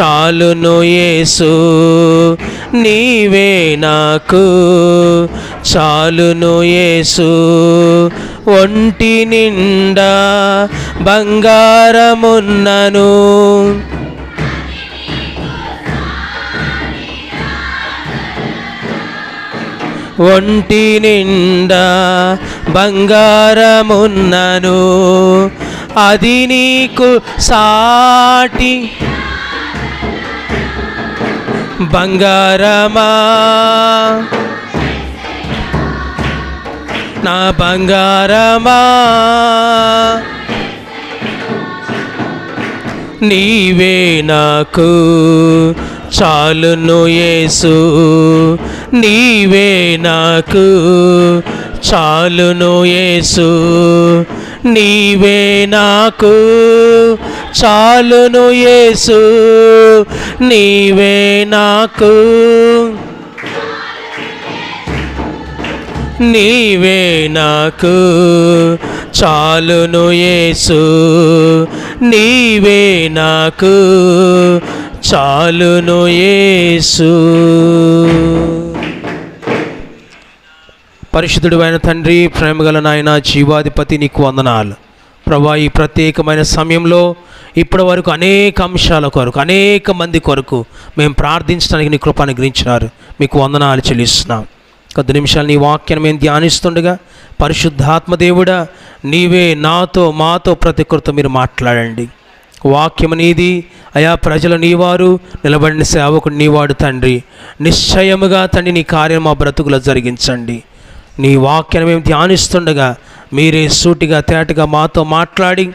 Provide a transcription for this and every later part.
చాలును యేసు నీవే నాకు చాలును యేసు. ఒంటి నిండా బంగారమున్నను. ఒంటి నిండా బంగారమున్నను. అది నీకు సాటి బంగారమా? నా బంగారమా? నీవే నాకు చాలును యేసు. నీవే నాకు చాలును యేసు. నీవే నాకు చాలును యేసు నీవే నాకు. నీవే నాకు. చాలును యేసు నీవే నాకు. చాలును యేసు. పరిశుద్ధుడు అయిన తండ్రి ప్రేమగల నాయన జీవాధిపతి నీకు వందనాలు. ప్రభా ఈ ప్రత్యేకమైన సమయంలో ఇప్పటి వరకు అనేక అంశాల కొరకు అనేక మంది కొరకు మేము ప్రార్థించడానికి నీ కృప గ్రహించినారు మీకు వందనాలు చెల్లిస్తున్నాం. కొద్ది నిమిషాలు నీ వాక్యాన్ని మేము ధ్యానిస్తుండగా పరిశుద్ధాత్మదేవుడా నీవే నాతో మాతో ప్రతి ఒక్కరితో మీరు మాట్లాడండి. వాక్యం నీది. అయా ప్రజలు నీవారు నిలబడిన సేవకుడు నీవాడు తండ్రి. నిశ్చయముగా తండ్రి నీ కార్యం మా బ్రతుకులో జరిగించండి. నీ వాక్యాన్ని మేము ధ్యానిస్తుండగా మీరే సూటిగా తేటగా మాతో మాట్లాడి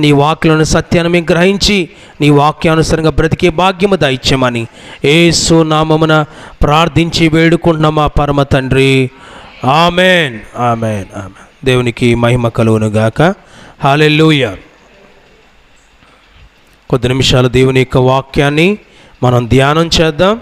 నీ వాక్యలను సత్యాన్ని మేము గ్రహించి నీ వాక్యానుసారంగా బ్రతికే భాగ్యము దయచేయమని ఏసు నామమున ప్రార్థించి వేడుకుంటున్నామా పరమ తండ్రి. ఆమెన్. ఆమెన్. ఆమెన్. దేవునికి మహిమ కలువునుగాక హాలెల్లుయ. కొద్ది నిమిషాలు దేవుని యొక్క వాక్యాన్ని మనం ధ్యానం చేద్దాం.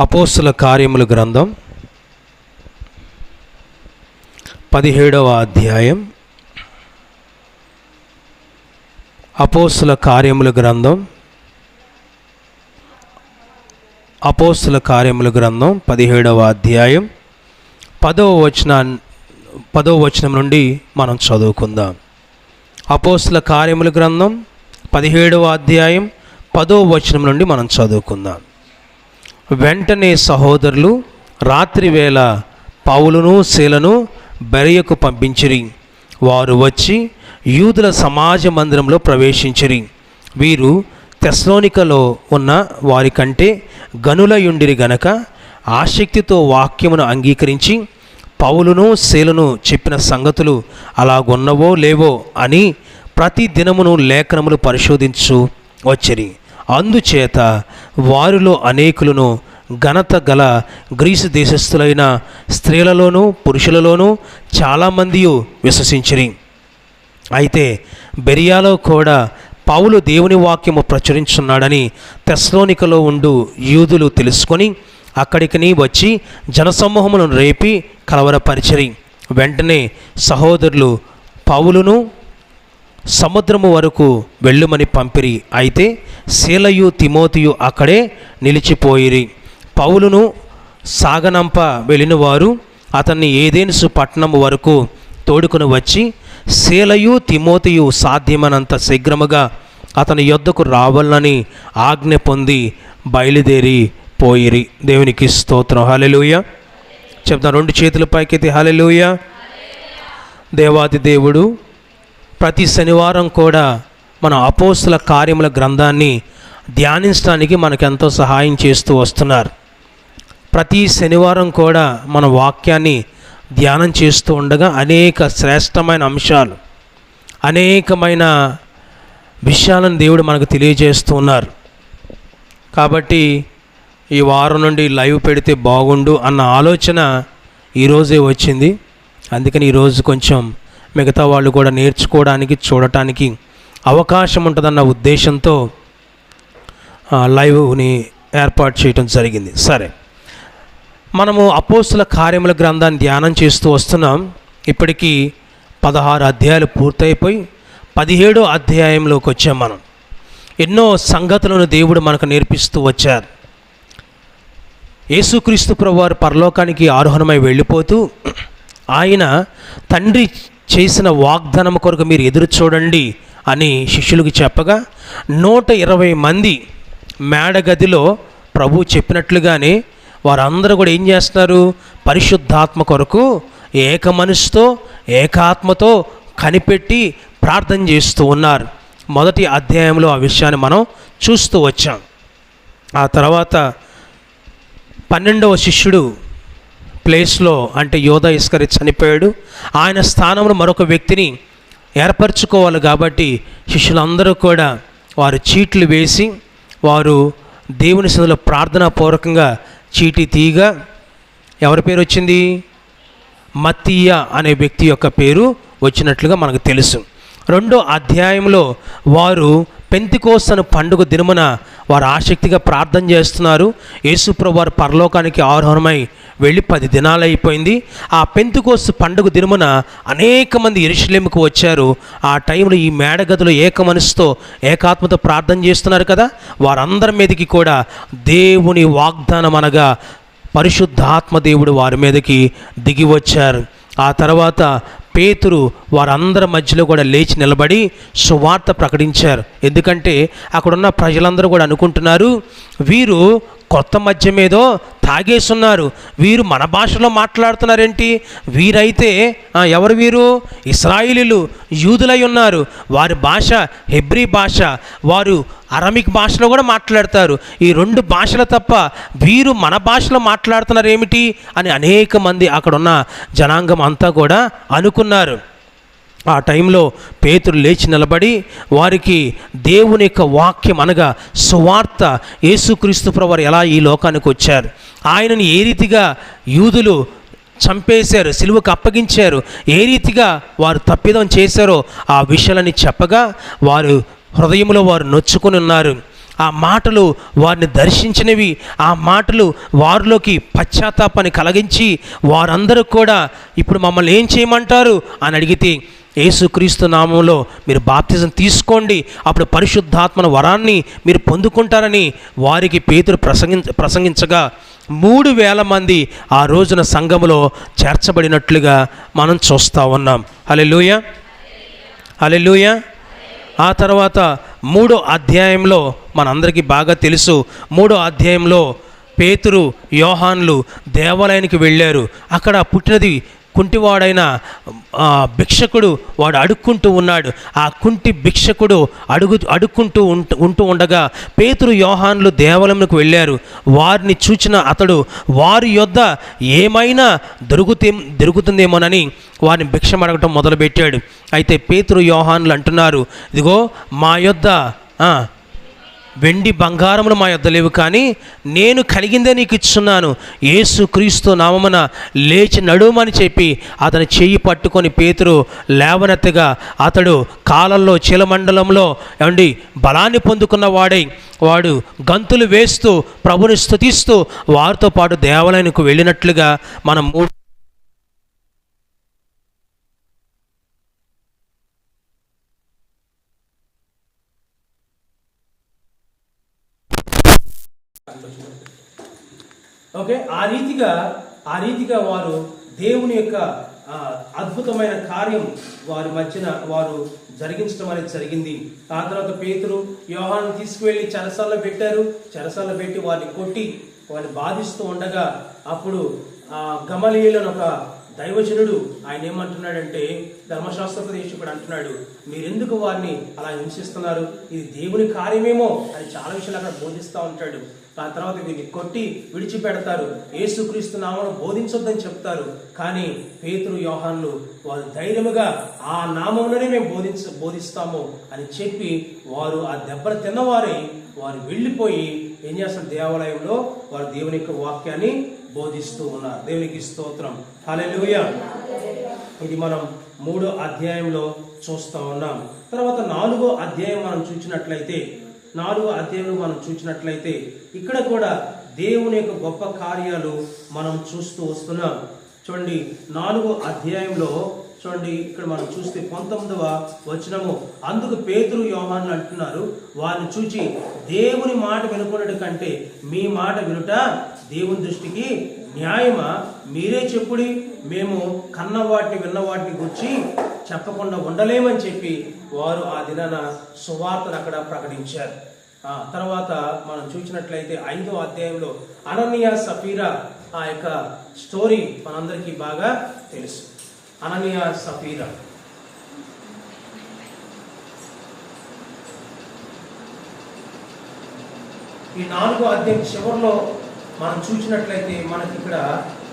అపోస్తుల కార్యముల గ్రంథం పదిహేడవ అధ్యాయం. అపోస్తుల కార్యముల గ్రంథం అపోస్తుల కార్యముల గ్రంథం పదిహేడవ అధ్యాయం. పదవ వచన పదవ వచనం నుండి మనం చదువుకుందాం. అపోస్తుల కార్యముల గ్రంథం పదిహేడవ అధ్యాయం పదో వచనం నుండి మనం చదువుకుందాం. వెంటనే సహోదరులు రాత్రివేళ పౌలును శీలను బెరయకు పంపించిరి. వారు వచ్చి యూదుల సమాజ మందిరంలో ప్రవేశించిరి. వీరు తెస్లోనికలో ఉన్న వారి కంటే గనులయుండిరి గనక ఆసక్తితో వాక్యమును అంగీకరించి పౌలును శీలను చెప్పిన సంగతులు అలాగున్నవో లేవో అని ప్రతి దినమును లేఖనములు పరిశోధించు వచ్చిరి. అందుచేత వారిలో అనేకులను ఘనత గల గ్రీసు దేశస్థులైన స్త్రీలలోనూ పురుషులలోనూ చాలామంది విశ్వసించిరి. అయితే బెరియాలో కూడా పౌలు దేవుని వాక్యము ప్రచురించున్నాడని తెస్లోనికలో ఉండు యూదులు తెలుసుకొని అక్కడికి వచ్చి జనసమూహములను రేపి కలవరపరిచిరి. వెంటనే సహోదరులు పౌలును సముద్రము వరకు వెళ్ళుమని పంపిరి. అయితే శీలయు తిమోతియు అక్కడే నిలిచిపోయిరి. పౌలును సాగనంప వెళ్ళినవారు అతన్ని ఏదేనుసు పట్టణము వరకు తోడుకొని వచ్చి శీలయు తిమోతియు సాధ్యమనంత శీఘ్రముగా అతని యొద్దకు రావాలని ఆజ్ఞ పొంది బయలుదేరి పోయిరి. దేవునికి స్తోత్రం. హలెలుయ చెప్తాను రెండు చేతుల పైకెత్తి హలెలుయ దేవాది దేవుడు ప్రతి శనివారం కూడా మన అపోస్తుల కార్యముల గ్రంథాన్ని ధ్యానించడానికి మనకెంతో సహాయం చేస్తూ వస్తున్నారు. ప్రతి శనివారం కూడా మన వాక్యాన్ని ధ్యానం చేస్తూ ఉండగా అనేక శ్రేష్టమైన అంశాలు అనేకమైన విషయాలను దేవుడు మనకు తెలియజేస్తూ ఉన్నారు. కాబట్టి ఈ వారం నుండి లైవ్ పెడితే బాగుండు అన్న ఆలోచన ఈరోజే వచ్చింది. అందుకని ఈరోజు కొంచెం మిగతా వాళ్ళు కూడా నేర్చుకోవడానికి చూడటానికి అవకాశం ఉంటుందన్న ఉద్దేశంతో లైవ్ని ఏర్పాటు చేయడం జరిగింది. సరే. మనము అపోస్తుల కార్యముల గ్రంథాన్ని ధ్యానం చేస్తూ వస్తున్నాం. ఇప్పటికీ పదహారు అధ్యాయాలు పూర్తయిపోయి పదిహేడో అధ్యాయంలోకి వచ్చాం మనం. ఎన్నో సంగతులను దేవుడు మనకు నేర్పిస్తూ వచ్చారు. యేసుక్రీస్తు ప్రభువారు పరలోకానికి ఆరోహణమై వెళ్ళిపోతూ ఆయన తండ్రి చేసిన వాగ్దానం కొరకు మీరు ఎదురు చూడండి అని శిష్యులకు చెప్పగా నూట ఇరవై మంది మేడగదిలో ప్రభు చెప్పినట్లుగానే వారందరూ కూడా ఏం చేస్తున్నారు? పరిశుద్ధాత్మ కొరకు ఏక మనసుతో ఏకాత్మతో కనిపెట్టి ప్రార్థన చేస్తూ ఉన్నారు. మొదటి అధ్యాయంలో ఆ విషయాన్ని మనం చూస్తూ వచ్చాం. ఆ తర్వాత పన్నెండవ శిష్యుడు ప్లేస్లో అంటే యోధ ఇస్కరి చనిపోయాడు. ఆయన స్థానంలో మరొక వ్యక్తిని ఏర్పరచుకోవాలి కాబట్టి శిష్యులందరూ కూడా వారు చీట్లు వేసి వారు దేవుని సదులో ప్రార్థనాపూర్వకంగా చీటీ తీయగా ఎవరి పేరు వచ్చింది? మత్తీయ అనే వ్యక్తి యొక్క పేరు వచ్చినట్లుగా మనకు తెలుసు. రెండో అధ్యాయంలో వారు పెంతికోస్తను పండుగ దినమున వారు ఆసక్తిగా ప్రార్థన చేస్తున్నారు. యేసుప్రభు వారు పరలోకానికి ఆరోహణమై వెళ్ళి పది దినాలు అయిపోయింది ఆ పెంతికోస్తు పండుగ దినమున అనేక మంది ఎరుషులేముకు వచ్చారు. ఆ టైంలో ఈ మేడగదిలో ఏక మనసుతో ఏకాత్మతో ప్రార్థన చేస్తున్నారు కదా? వారందరి మీదకి కూడా దేవుని వాగ్దానం అనగా పరిశుద్ధాత్మ దేవుడు వారి మీదకి దిగి వచ్చారు. ఆ తర్వాత పేతురు వారందరి మధ్యలో కూడా లేచి నిలబడి సువార్త ప్రకటించారు. ఎందుకంటే అక్కడున్న ప్రజలందరూ కూడా అనుకుంటున్నారు వీరు కొత్త మద్యం ఏదో తాగేసున్నారు వీరు మన భాషలో మాట్లాడుతున్నారేంటి? వీరైతే ఎవరు వీరు? ఇస్రాయిలీలు యూదులై ఉన్నారు. వారి భాష హెబ్రీ భాష. వారు అరమిక్ భాషలో కూడా మాట్లాడతారు. ఈ రెండు భాషలు తప్ప వీరు మన భాషలో మాట్లాడుతున్నారు ఏమిటి అని అనేక మంది అక్కడున్న జనాంగం అంతా కూడా అనుకున్నారు. ఆ టైంలో పేతురు లేచి నిలబడి వారికి దేవుని యొక్క వాక్యం అనగా సువార్త యేసుక్రీస్తు ప్రవర్ ఎలా ఈ లోకానికి వచ్చారు. ఆయనని ఏ రీతిగా యూదులు చంపేశారు సిలువకు అప్పగించారు ఏ రీతిగా వారు తప్పిదం చేశారో ఆ విషయాలని చెప్పగా వారు హృదయంలో వారు నొచ్చుకొని ఉన్నారు. ఆ మాటలు వారిని దర్శించినవి ఆ మాటలు వారిలోకి పశ్చాత్తాపాన్ని కలిగించి వారందరూ కూడా ఇప్పుడు మమ్మల్ని ఏం చేయమంటారు అని అడిగితే యేసుక్రీస్తు నామంలో మీరు బాప్తిజం తీసుకోండి. అప్పుడు పరిశుద్ధాత్మన వరాన్ని మీరు పొందుకుంటారని వారికి పేతురు ప్రసంగించ ప్రసంగించగా మూడు వేల మంది ఆ రోజున సంఘములో చేర్చబడినట్లుగా మనం చూస్తూ ఉన్నాం. హలెలూయ హలెలూయ ఆ తర్వాత మూడో అధ్యాయంలో మనందరికీ బాగా తెలుసు. మూడో అధ్యాయంలో పేతురు యోహాన్లు దేవాలయానికి వెళ్ళారు. అక్కడ పుట్టినది కుంటివాడైన భిక్షకుడు వాడు అడుక్కుంటూ ఉన్నాడు. ఆ కుంటి భిక్షకుడు అడుగు అడుక్కుంటూ ఉంటూ ఉంటూ ఉండగా పేతురు యోహాన్లు దేవాలయంకు వెళ్ళారు. వారిని చూచిన అతడు వారి యొద్ద ఏమైనా దొరుకుతే దొరుకుతుందేమోనని వారిని భిక్ష అడగటం మొదలుపెట్టాడు. అయితే పేతురు యోహాన్లు అంటున్నారు ఇదిగో మా యొద్ద వెండి బంగారములు మా యొద్ద లేవు కానీ నేను కలిగిందే నీకు ఇచ్చున్నాను. యేసు క్రీస్తు నామమున లేచి నడుమని చెప్పి అతని చెయ్యి పట్టుకొని పేతురు లేవనెత్తగా అతడు కాలంలో చీలమండలంలో అండి బలాన్ని పొందుకున్న వాడై వాడు గంతులు వేస్తూ ప్రభుని స్థుతిస్తూ వారితో పాటు దేవాలయానికి వెళ్ళినట్లుగా మనం మూడు ఓకే ఆ రీతిగా ఆ రీతిగా వారు దేవుని యొక్క అద్భుతమైన కార్యం వారి మధ్యన వారు జరిగించడం అనేది జరిగింది. ఆ తర్వాత పేతురు యోహాను తీసుకువెళ్ళి చెరసాల్లో పెట్టారు. చెరసాల్లో పెట్టి వారిని కొట్టి వారిని బాధిస్తూ ఉండగా అప్పుడు గమలీయులను ఒక దైవజనుడు ఆయన ఏమంటున్నాడంటే ధర్మశాస్త్రోపదేశకుడు అంటున్నాడు మీరెందుకు వారిని అలా హింసిస్తున్నారు? ఇది దేవుని కార్యమేమో అని చాలా విషయాలు అక్కడ బోధిస్తూ ఉంటాడు. ఆ తర్వాత వీరిని కొట్టి విడిచిపెడతారు. యేసుక్రీస్తు నామను బోధించొద్దని చెప్తారు. కానీ పేతురు యోహాన్లు వారు ధైర్యముగా ఆ నామంలోనే మేము బోధించ బోధిస్తాము అని చెప్పి వారు ఆ దెబ్బలు తిన్నవారై వారు వెళ్ళిపోయి ఏం చేస్తారు? దేవాలయంలో వారు దేవుని యొక్క వాక్యాన్ని బోధిస్తూ ఉన్నారు. దేవునికి స్తోత్రం. హల్లెలూయా. ఇది మనం మూడో అధ్యాయంలో చూస్తూ ఉన్నాం. తర్వాత నాలుగో అధ్యాయం మనం చూసినట్లయితే నాలుగో అధ్యాయంలో మనం చూసినట్లయితే ఇక్కడ కూడా దేవుని యొక్క గొప్ప కార్యాలు మనం చూస్తూ వస్తున్నాం. చూడండి నాలుగు అధ్యాయంలో చూడండి ఇక్కడ మనం చూస్తే పంతొమ్మిదవ వచనము. అందుకు పేతురు యోహాన్లు అంటున్నారు వారిని చూచి దేవుని మాట వినుకున్నట్టు కంటే మీ మాట వినుట దేవుని దృష్టికి న్యాయమా? మీరే చెప్పుడి మేము కన్న వాటిని విన్న వాటిని గురించి చెప్పకుండా ఉండలేమని చెప్పి వారు ఆ దినాన సువార్తను అక్కడ ప్రకటించారు. తర్వాత మనం చూసినట్లయితే ఐదో అధ్యాయంలో అనన్య సఫీరా ఆ యొక్క స్టోరీ మనందరికీ బాగా తెలుసు. అనన్య సఫీరా. ఈ నాలుగో అధ్యాయం చివరిలో మనం చూసినట్లయితే మనకి ఇక్కడ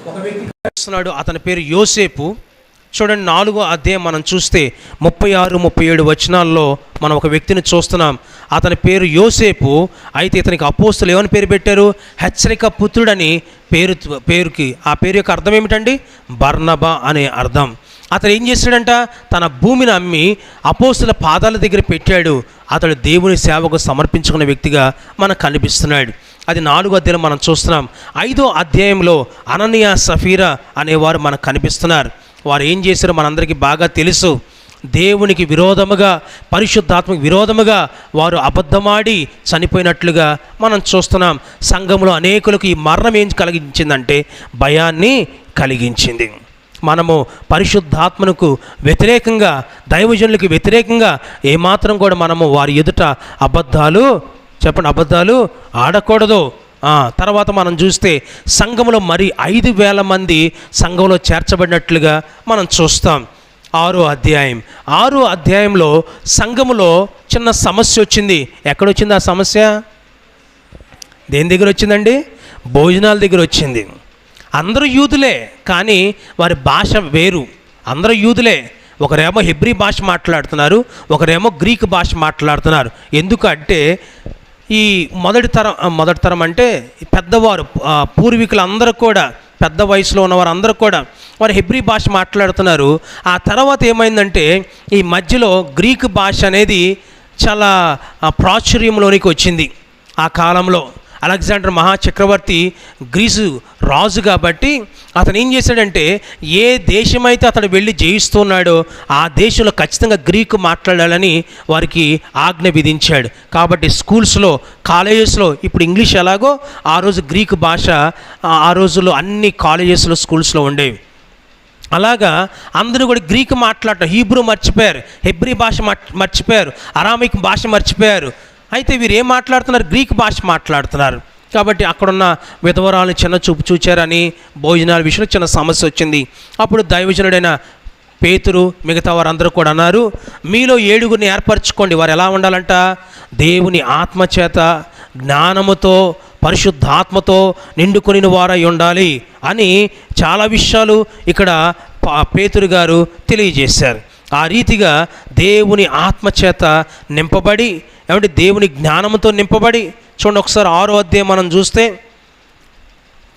ఒక వ్యక్తి అతని పేరు యోసేపు. చూడండి నాలుగో అధ్యాయం మనం చూస్తే ముప్పై ఆరు ముప్పై ఏడు వచనాల్లో మనం ఒక వ్యక్తిని చూస్తున్నాం. అతని పేరు యోసేపు అయితే ఇతనికి అపోస్తులు ఏమని పేరు పెట్టారు? హెచ్చరిక పుత్రుడని పేరు పేరుకి ఆ పేరు యొక్క అర్థం ఏమిటండి? బర్నబా అనే అర్థం. అతను ఏం చేశాడంట? తన భూమిని అమ్మి అపోస్తుల పాదాల దగ్గర పెట్టాడు. అతడు దేవుని సేవకు సమర్పించుకున్న వ్యక్తిగా మనకు కనిపిస్తున్నాడు. అది నాలుగో అధ్యాయం మనం చూస్తున్నాం. ఐదో అధ్యాయంలో అనన్య సఫీరా అనేవారు మనకు కనిపిస్తున్నారు. వారు ఏం చేశారో మనందరికీ బాగా తెలుసు. దేవునికి విరోధముగా పరిశుద్ధాత్మకు విరోధముగా వారు అబద్ధమాడి చనిపోయినట్లుగా మనం చూస్తున్నాం. సంఘంలో అనేకులకు ఈ మరణం ఏం కలిగించిందంటే భయాన్ని కలిగించింది. మనము పరిశుద్ధాత్మకు వ్యతిరేకంగా దైవజనులకు వ్యతిరేకంగా ఏమాత్రం కూడా మనము వారి ఎదుట అబద్ధాలు చెప్పండి అబద్ధాలు ఆడకూడదు. తర్వాత మనం చూస్తే సంఘంలో మరి ఐదు వేల మంది సంఘంలో చేర్చబడినట్లుగా మనం చూస్తాం. ఆరో అధ్యాయం. ఆరో అధ్యాయంలో సంఘములో చిన్న సమస్య వచ్చింది. ఎక్కడొచ్చింది ఆ సమస్య? దేని దగ్గర వచ్చిందండి? భోజనాల దగ్గర వచ్చింది. అందరూ యూదులే కానీ వారి భాష వేరు. అందరూ యూదులే. ఒకరేమో హెబ్రీ భాష మాట్లాడుతున్నారు ఒకరేమో గ్రీక్ భాష మాట్లాడుతున్నారు. ఎందుకంటే ఈ మొదటి తరం మొదటి తరం అంటే పెద్దవారు పూర్వీకులందరూ కూడా పెద్ద వయసులో ఉన్నవారు అందరూ కూడా వారు హెబ్రీ భాష మాట్లాడుతున్నారు. ఆ తర్వాత ఏమైందంటే ఈ మధ్యలో గ్రీక్ భాష అనేది చాలా ప్రాచుర్యంలోనికి వచ్చింది. ఆ కాలంలో అలెగ్జాండర్ మహాచక్రవర్తి గ్రీసు రాజు కాబట్టి అతను ఏం చేశాడంటే ఏ దేశమైతే అతడు వెళ్ళి జయిస్తున్నాడో ఆ దేశంలో ఖచ్చితంగా గ్రీకు మాట్లాడాలని వారికి ఆజ్ఞ విధించాడు. కాబట్టి స్కూల్స్లో కాలేజెస్లో ఇప్పుడు ఇంగ్లీష్ ఎలాగో ఆ రోజు గ్రీకు భాష ఆ- రోజుల్లో అన్ని కాలేజెస్లో స్కూల్స్లో ఉండేవి. అలాగా అందరూ కూడా గ్రీక్ మాట్లాడటం హీబ్రూ మర్చిపోయారు హెబ్రీ భాష మర్చిపోయారు అరామిక్ భాష మర్చిపోయారు. అయితే వీరు ఏం మాట్లాడుతున్నారు? గ్రీక్ భాష మాట్లాడుతున్నారు. కాబట్టి అక్కడున్న విధవరాలను చిన్న చూపు చూచారని భోజనాల విషయంలో చిన్న సమస్య వచ్చింది. అప్పుడు దైవజనుడైన పేతురు మిగతా వారందరూ కూడా అన్నారు మీలో ఏడుగురిని ఏర్పరచుకోండి. వారు ఎలా ఉండాలంట? దేవుని ఆత్మచేత జ్ఞానముతో పరిశుద్ధాత్మతో నిండుకొని వారై ఉండాలి అని చాలా విషయాలు ఇక్కడ పా- పేతురు గారు తెలియజేశారు. ఆ రీతిగా దేవుని ఆత్మచేత నింపబడి ఏమంటే దేవుని జ్ఞానంతో నింపబడి చూడండి ఒకసారి ఆరో అధ్యాయం మనం చూస్తే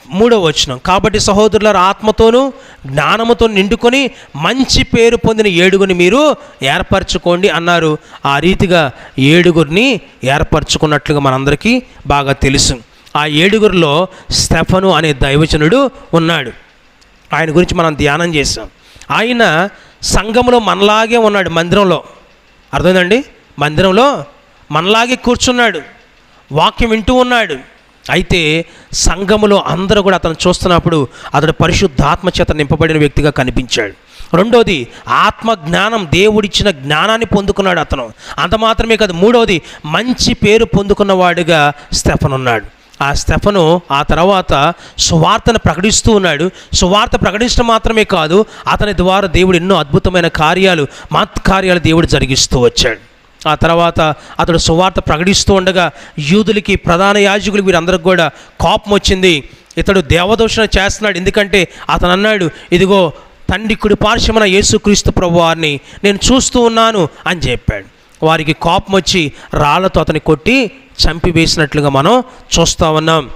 మూడో వచనం. కాబట్టి సహోదరుల ఆత్మతోనూ జ్ఞానముతో నిండుకొని మంచి పేరు పొందిన ఏడుగుని మీరు ఏర్పరచుకోండి అన్నారు. ఆ రీతిగా ఏడుగురిని ఏర్పరచుకున్నట్లుగా మనందరికీ బాగా తెలుసు. ఆ ఏడుగురిలో స్టెఫను అనే దైవజనుడు ఉన్నాడు. ఆయన గురించి మనం ధ్యానం చేసాం ఆయన సంఘంలో మనలాగే ఉన్నాడు మందిరంలో. అర్థమైందండి? మందిరంలో మనలాగే కూర్చున్నాడు వాక్యం వింటూ ఉన్నాడు. అయితే సంఘములో అందరూ కూడా అతను చూస్తున్నప్పుడు అతడు పరిశుద్ధాత్మ చేత నింపబడిన వ్యక్తిగా కనిపించాడు. రెండోది ఆత్మ జ్ఞానం దేవుడిచ్చిన జ్ఞానాన్ని పొందుకున్నాడు అతను. అంత మాత్రమే కాదు మూడోది మంచి పేరు పొందుకున్నవాడుగా స్టెఫన్ ఉన్నాడు ఆ స్టెఫను ఆ తర్వాత సువార్తను ప్రకటిస్తూ ఉన్నాడు. సువార్త ప్రకటించడం మాత్రమే కాదు అతని ద్వారా దేవుడు ఎన్నో అద్భుతమైన కార్యాలు మత్ కార్యాలు దేవుడు జరిగిస్తూ వచ్చాడు. ఆ తర్వాత అతడు సువార్త ప్రకటిస్తూ ఉండగా యూదులకి ప్రధాన యాజకులు వీరందరికి కూడా కోపం వచ్చింది. ఇతడు దేవదూషణ చేస్తున్నాడు. ఎందుకంటే అతను అన్నాడు ఇదిగో తండ్రి కుడి యేసుక్రీస్తు ప్రభు వారిని నేను చూస్తూ ఉన్నాను అని చెప్పాడు. వారికి కోపం వచ్చి రాళ్ళతో అతని కొట్టి చంపివేసినట్లుగా మనం చూస్తూ ఉన్నాం.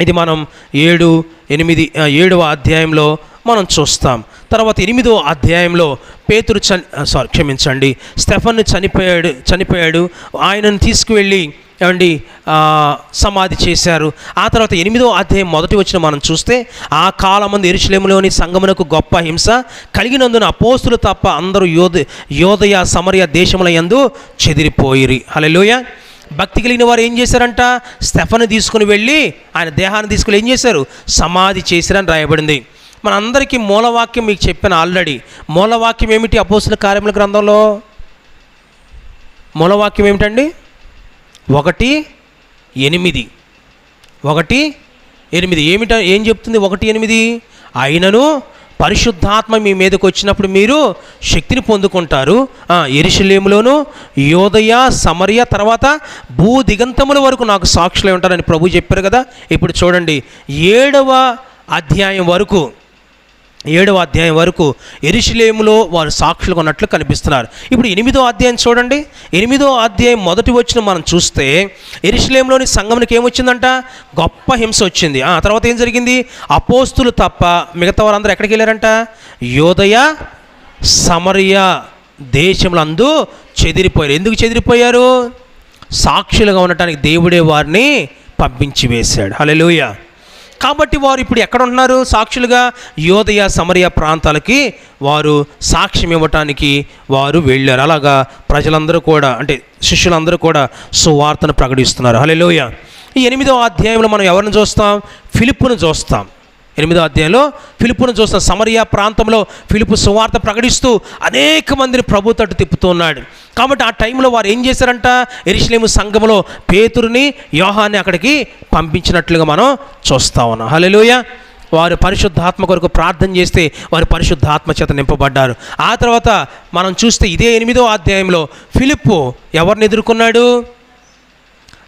ఇది మనం ఏడు ఎనిమిది ఏడవ అధ్యాయంలో మనం చూస్తాం. తర్వాత ఎనిమిదో అధ్యాయంలో పేతురు చని సారీ క్షమించండి. స్టెఫన్ చనిపోయాడు చనిపోయాడు. ఆయనను తీసుకువెళ్ళి ఏమండి సమాధి చేశారు. ఆ తర్వాత ఎనిమిదో అధ్యాయం మొదటి వచ్చిన మనం చూస్తే ఆ కాలమంది ఎరుశలేములోని సంగమునకు గొప్ప హింస కలిగినందున అపోస్తులు తప్ప అందరూ యోధ యోదయ సమరయ దేశముల యందు చెదిరిపోయిరి. హలోయ భక్తి కలిగిన వారు ఏం చేశారంట? స్టెఫను తీసుకుని వెళ్ళి ఆయన దేహాన్ని తీసుకుని ఏం చేశారు? సమాధి చేశారని రాయబడింది. మనందరికీ మూలవాక్యం మీకు చెప్పాను ఆల్రెడీ. మూలవాక్యం ఏమిటి అపోస్తుల కార్యముల గ్రంథంలో? మూలవాక్యం ఏమిటండి? ఒకటి ఎనిమిది. ఒకటి ఎనిమిది. ఏమిట ఏం చెప్తుంది ఒకటి ఎనిమిది? అయినను పరిశుద్ధాత్మ మీ మీదకి వచ్చినప్పుడు మీరు శక్తిని పొందుకుంటారు. ఆ, యోదయ సమరయ తర్వాత భూ దిగంతముల వరకు నాకు సాక్షులై ఉంటారని ప్రభు చెప్పారు కదా. ఇప్పుడు చూడండి ఏడవ అధ్యాయం వరకు ఏడవ అధ్యాయం వరకు ఎరుషలేములో వారు సాక్షులుగా ఉన్నట్లు కనిపిస్తున్నారు. ఇప్పుడు ఎనిమిదో అధ్యాయం చూడండి. ఎనిమిదో అధ్యాయం మొదటి వచ్చిన మనం చూస్తే ఎరుషలేంలోని సంఘమునికి ఏమొచ్చిందంట? గొప్ప హింస వచ్చింది. ఆ తర్వాత ఏం జరిగింది? అపోస్తులు తప్ప మిగతా వారందరూ ఎక్కడికి వెళ్ళారంట? యోదయ సమరయ దేశములందు చెదిరిపోయారు. ఎందుకు చెదిరిపోయారు? సాక్షులుగా ఉండటానికి దేవుడే వారిని పంపించి వేశాడు. హలో కాబట్టి వారు ఇప్పుడు ఎక్కడ ఉంటున్నారు? సాక్షులుగా యోదయ సమరయ ప్రాంతాలకి వారు సాక్ష్యం ఇవ్వటానికి వారు వెళ్ళారు. అలాగా ప్రజలందరూ కూడా అంటే శిష్యులందరూ కూడా సువార్తను ప్రకటిస్తున్నారు. హల్లెలూయా. ఈ ఎనిమిదో అధ్యాయంలో మనం ఎవరిని చూస్తాం? ఫిలిప్పును చూస్తాం. ఎనిమిదో అధ్యాయంలో ఫిలిప్పును చూస్తాం సమరియా ప్రాంతంలో ఫిలిపు సువార్త ప్రకటిస్తూ అనేక మందిని ప్రభు తట్టు తిప్పుతున్నాడు కాబట్టి ఆ టైంలో వారు ఏం చేశారంట? ఎరిశ్లేము సంఘంలో పేతురుని యోహాన్ని అక్కడికి పంపించినట్లుగా మనం చూస్తా ఉన్నాం. హలోయ వారు పరిశుద్ధాత్మ కొరకు ప్రార్థన చేస్తే వారు పరిశుద్ధాత్మ చేత నింపబడ్డారు. ఆ తర్వాత మనం చూస్తే ఇదే ఎనిమిదో అధ్యాయంలో ఫిలిప్పు ఎవరిని ఎదుర్కొన్నాడు?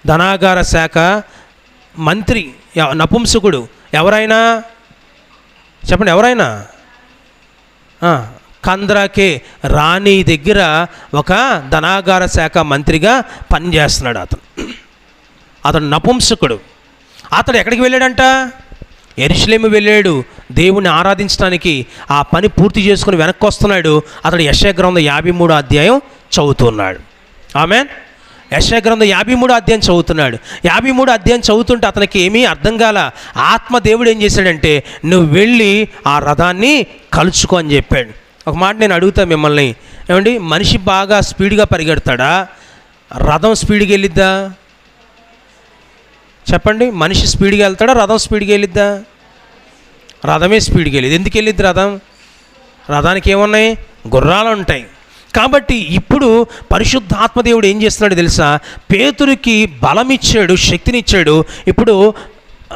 ధనాగార శాఖ మంత్రి నపుంసకుడు ఎవరైనా? చెప్పండి ఎవరైనా? కంద్రాకే రాణి దగ్గర ఒక ధనాగార శాఖ మంత్రిగా పనిచేస్తున్నాడు అతను. అతను నపుంసకుడు. అతడు ఎక్కడికి వెళ్ళాడంట? ఎరుషలేము వెళ్ళాడు. దేవుణ్ణి ఆరాధించడానికి ఆ పని పూర్తి చేసుకుని వెనక్కి వస్తున్నాడు. అతడు యశగ్రంథం యాభై మూడు అధ్యాయం చదువుతున్నాడు ఆమె యశగ్రంథం యాభై మూడు అధ్యాయం చదువుతున్నాడు. యాభై మూడు అధ్యాయం చదువుతుంటే అతనికి ఏమీ అర్థం కాల. ఆత్మ దేవుడు ఏం చేశాడంటే నువ్వు వెళ్ళి ఆ రథాన్ని కలుచుకో అని చెప్పాడు. ఒక మాట నేను అడుగుతా మిమ్మల్ని. ఏమండి మనిషి బాగా స్పీడ్గా పరిగెడతాడా? రథం స్పీడ్గా వెళ్ళిద్దా? చెప్పండి మనిషి స్పీడ్గా వెళ్తాడా? రథం స్పీడ్గా వెళ్ళిద్దా? రథమే స్పీడ్గా వెళ్ళింది. ఎందుకు వెళ్ళిద్ది రథం? రథానికి ఏమున్నాయి? గుర్రాలు ఉంటాయి. కాబట్టి ఇప్పుడు పరిశుద్ధాత్మదేవుడు ఏం చేస్తున్నాడు తెలుసా? పేతురికి బలం ఇచ్చాడు శక్తినిచ్చాడు. ఇప్పుడు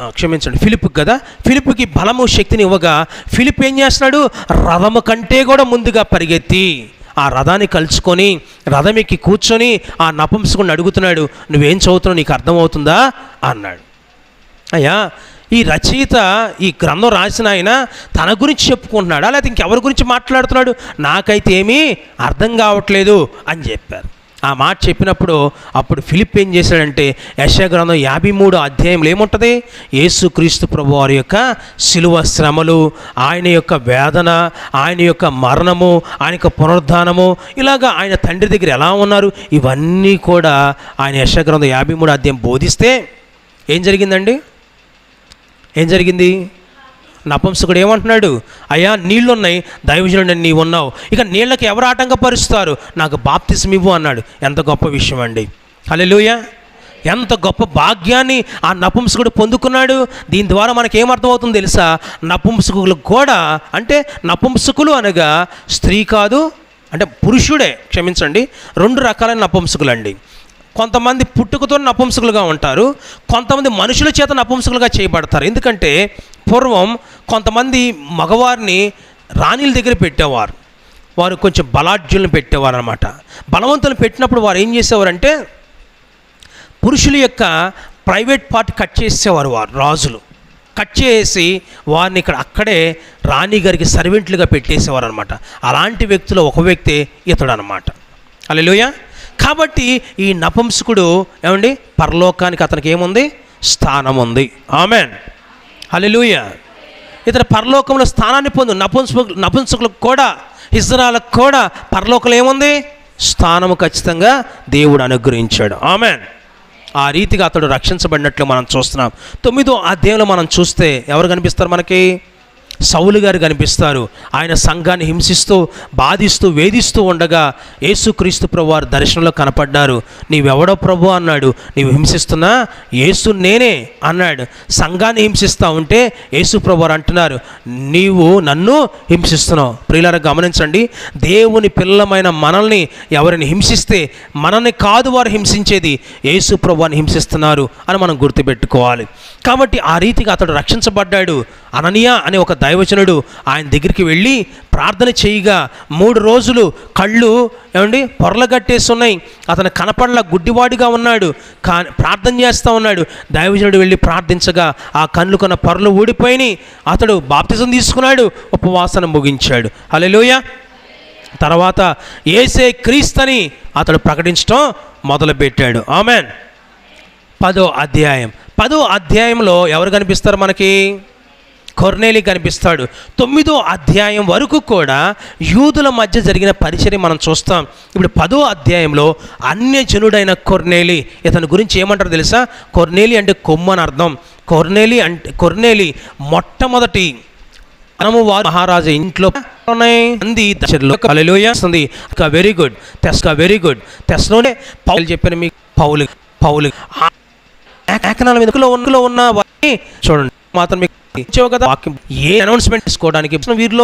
క్షమించండి ఫిలిప్ కదా? ఫిలిప్కి బలము శక్తిని ఇవ్వగా ఫిలిప్ ఏం చేస్తున్నాడు? రథము కంటే కూడా ముందుగా పరిగెత్తి ఆ రథాన్ని కలుసుకొని రథం ఎక్కి కూర్చొని ఆ నపంసుకుని అడుగుతున్నాడు నువ్వేం చదువుతున్నావు? నీకు అర్థమవుతుందా? అన్నాడు. అయ్యా ఈ రచయిత ఈ గ్రంథం రాసిన ఆయన తన గురించి చెప్పుకుంటున్నాడా? లేకపోతే ఇంకెవరి గురించి మాట్లాడుతున్నాడు? నాకైతే ఏమీ అర్థం కావట్లేదు అని చెప్పారు. ఆ మాట చెప్పినప్పుడు అప్పుడు ఫిలిప్ ఏం చేశాడంటే యశగ్రంథం యాభై మూడు అధ్యాయంలో ఏముంటుంది? యేసుక్రీస్తు ప్రభు వారి యొక్క శిలువ శ్రమలు ఆయన యొక్క వేదన ఆయన యొక్క మరణము ఆయన యొక్క పునరుద్ధానము ఇలాగా ఆయన తండ్రి దగ్గర ఎలా ఉన్నారు? ఇవన్నీ కూడా ఆయన యశగ్రంథం యాభై మూడు అధ్యాయం బోధిస్తే ఏం జరిగిందండి? ఏం జరిగింది? నపంసకుడు ఏమంటున్నాడు? అయ్యా నీళ్ళున్నాయి దైవజనుడు నీ ఉన్నావు. ఇక నీళ్ళకి ఎవరు ఆటంకపరుస్తారు? నాకు బాప్తిసం ఇవ్వు అన్నాడు. ఎంత గొప్ప విషయం అండి. హల్లెలూయా. ఎంత గొప్ప భాగ్యాన్ని ఆ నపుంసకుడు పొందుకున్నాడు. దీని ద్వారా మనకి ఏమర్థమవుతుందో తెలుసా? నపుంసకులకు కూడా అంటే నపుంసకులు అనగా స్త్రీ కాదు అంటే పురుషుడే. క్షమించండి. రెండు రకాలైన నపుంసకులు అండి కొంతమంది పుట్టుకతో నపుంసకులుగా ఉంటారు కొంతమంది మనుషుల చేత నపుంసకులుగా చేయబడతారు. ఎందుకంటే పూర్వం కొంతమంది మగవారిని రాణిల దగ్గర పెట్టేవారు. వారు కొంచెం బలాఢ్యులను పెట్టేవారు అనమాట బలవంతులు పెట్టినప్పుడు వారు ఏం చేసేవారంటే పురుషుల యొక్క ప్రైవేట్ పార్ట్ కట్ చేసేవారు వారు రాజులు. కట్ చేసి వారిని ఇక్కడ అక్కడే రాణి గారికి సర్వెంట్లుగా పెట్టేసేవారు అనమాట అలాంటి వ్యక్తులు ఒక వ్యక్తి ఇతడు అనమాట అలెలుయ కాబట్టి ఈ నపంసుకుడు ఏమండి? పరలోకానికి అతనికి ఏముంది? స్థానం ఉంది ఆమెన్. హలిలూయ ఇతర పరలోకంలో స్థానాన్ని పొందు నపుంసకు నపుంసకులకు కూడా ఇజ్రాలకు కూడా పరలోకంలో ఏముంది? స్థానము ఖచ్చితంగా దేవుడు అనుగ్రహించాడు. ఆమెన్. ఆ రీతిగా అతడు రక్షించబడినట్లు మనం చూస్తున్నాం. తొమ్మిదో అధ్యాయంలో మనం చూస్తే ఎవరు కనిపిస్తారు మనకి? సౌలు గారు కనిపిస్తారు. ఆయన సంఘాన్ని హింసిస్తూ బాధిస్తూ వేధిస్తూ ఉండగా యేసుక్రీస్తు ప్రభు వారు దర్శనంలో కనపడ్డారు. నీవెవడో ప్రభు? అన్నాడు. నీవు హింసిస్తున్నా? యేసు నేనే అన్నాడు. సంఘాన్ని హింసిస్తూ ఉంటే యేసు ప్రభు వారు అంటున్నారు. నీవు నన్ను హింసిస్తున్నావు. ప్రియులారా గమనించండి. దేవుని పిల్లమైన మనల్ని ఎవరిని హింసిస్తే మనల్ని కాదు వారు హింసించేది యేసు ప్రభువాన్ని హింసిస్తున్నారు అని మనం గుర్తుపెట్టుకోవాలి. కాబట్టి ఆ రీతిగా అతడు రక్షించబడ్డాడు అననీయ అనే ఒక దైవచనుడు ఆయన దగ్గరికి వెళ్ళి ప్రార్థన చేయగా మూడు రోజులు కళ్ళు ఏమండి పొరలగట్టేస్తున్నాయి అతను కనపడల గుడ్డివాడిగా ఉన్నాడు. కా ప్రార్థన చేస్తూ ఉన్నాడు. దైవజనుడు వెళ్ళి ప్రార్థించగా ఆ కళ్ళు కొన్న పొరలు ఊడిపోయి అతడు బాప్తిజం తీసుకున్నాడు ఉపవాసన ముగించాడు. హలోయ తర్వాత ఏసే క్రీస్తని అతడు ప్రకటించడం మొదలుపెట్టాడు. ఆమెన్. పదో అధ్యాయం. పదో అధ్యాయంలో ఎవరు కనిపిస్తారు మనకి? కొర్నేలి కనిపిస్తాడు. తొమ్మిదో అధ్యాయం వరకు కూడా యూదుల మధ్య జరిగిన పరిచయం మనం చూస్తాం. ఇప్పుడు పదో అధ్యాయంలో అన్యజనుడైన కొర్నేలి ఇతని గురించి ఏమంటారు తెలుసా? కొర్నేలి అంటే కొమ్ము అని అర్థం. కొర్నేలి అంటే కొర్నేలి మొట్టమొదటి మనము వారు మహారాజా ఇంట్లో అంది దశలో వస్తుంది. Very good. తెస్కా very good. తెస్లోనే పౌలు చెప్పాను మీకు పౌలు పౌలు. ఏకనాల మీదలో ఉన్న చూడండి. మాత్రం మీకు ఇచ్చావు కదా? వాక్యం ఏ అనౌన్స్మెంట్ తీసుకోవడానికి? వీరిలో